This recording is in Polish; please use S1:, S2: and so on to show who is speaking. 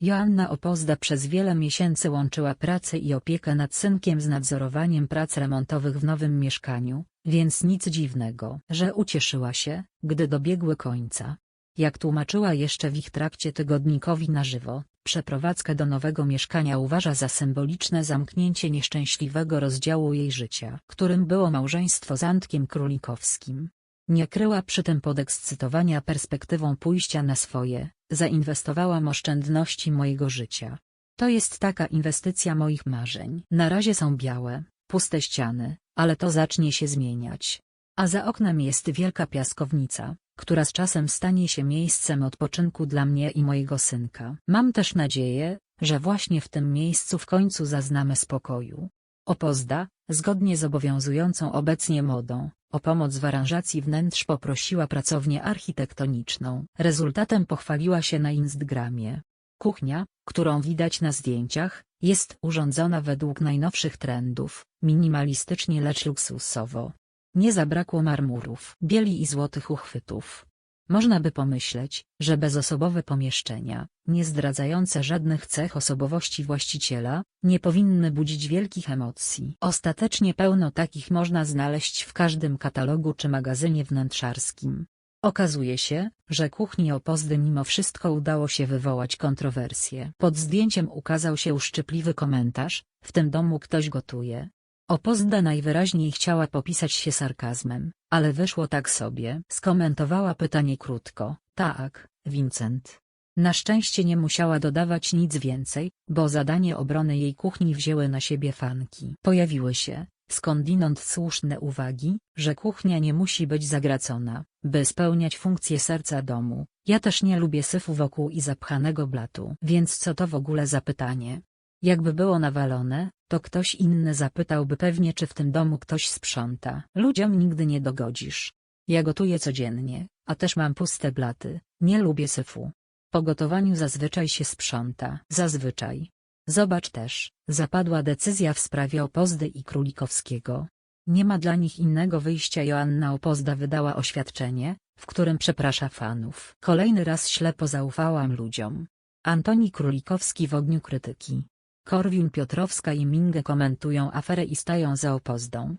S1: Joanna Opozda przez wiele miesięcy łączyła pracę i opiekę nad synkiem z nadzorowaniem prac remontowych w nowym mieszkaniu, więc nic dziwnego, że ucieszyła się, gdy dobiegły końca. Jak tłumaczyła jeszcze w ich trakcie tygodnikowi na żywo, przeprowadzkę do nowego mieszkania uważa za symboliczne zamknięcie nieszczęśliwego rozdziału jej życia, którym było małżeństwo z Antkiem Królikowskim. Nie kryła przy tym podekscytowania perspektywą pójścia na swoje, zainwestowałam oszczędności mojego życia. To jest taka inwestycja moich marzeń. Na razie są białe, puste ściany, ale to zacznie się zmieniać. A za oknem jest wielka piaskownica, która z czasem stanie się miejscem odpoczynku dla mnie i mojego synka. Mam też nadzieję, że właśnie w tym miejscu w końcu zaznamy spokoju. Opozda, zgodnie z obowiązującą obecnie modą, o pomoc w aranżacji wnętrz poprosiła pracownię architektoniczną. Rezultatem pochwaliła się na Instagramie. Kuchnia, którą widać na zdjęciach, jest urządzona według najnowszych trendów, minimalistycznie lecz luksusowo. Nie zabrakło marmurów, bieli i złotych uchwytów. Można by pomyśleć, że bezosobowe pomieszczenia, nie zdradzające żadnych cech osobowości właściciela, nie powinny budzić wielkich emocji. Ostatecznie pełno takich można znaleźć w każdym katalogu czy magazynie wnętrzarskim. Okazuje się, że kuchni Opozdy mimo wszystko udało się wywołać kontrowersję. Pod zdjęciem ukazał się uszczypliwy komentarz, w tym domu ktoś gotuje. Opozda najwyraźniej chciała popisać się sarkazmem, ale wyszło tak sobie. Skomentowała pytanie krótko, tak, Vincent. Na szczęście nie musiała dodawać nic więcej, bo zadanie obrony jej kuchni wzięły na siebie fanki. Pojawiły się, skądinąd słuszne uwagi, że kuchnia nie musi być zagracona, by spełniać funkcję serca domu. Ja też nie lubię syfu wokół i zapchanego blatu. Więc co to w ogóle za pytanie? Jakby było nawalone, to ktoś inny zapytałby pewnie czy w tym domu ktoś sprząta. Ludziom nigdy nie dogodzisz. Ja gotuję codziennie, a też mam puste blaty, nie lubię syfu. Po gotowaniu zazwyczaj się sprząta. Zazwyczaj. Zobacz też, zapadła decyzja w sprawie Opozdy i Królikowskiego. Nie ma dla nich innego wyjścia Joanna Opozda wydała oświadczenie, w którym przeprasza fanów. Kolejny raz ślepo zaufałam ludziom. Antoni Królikowski w ogniu krytyki. Korwin Piotrowska i Minge komentują aferę i stają za Opozdą.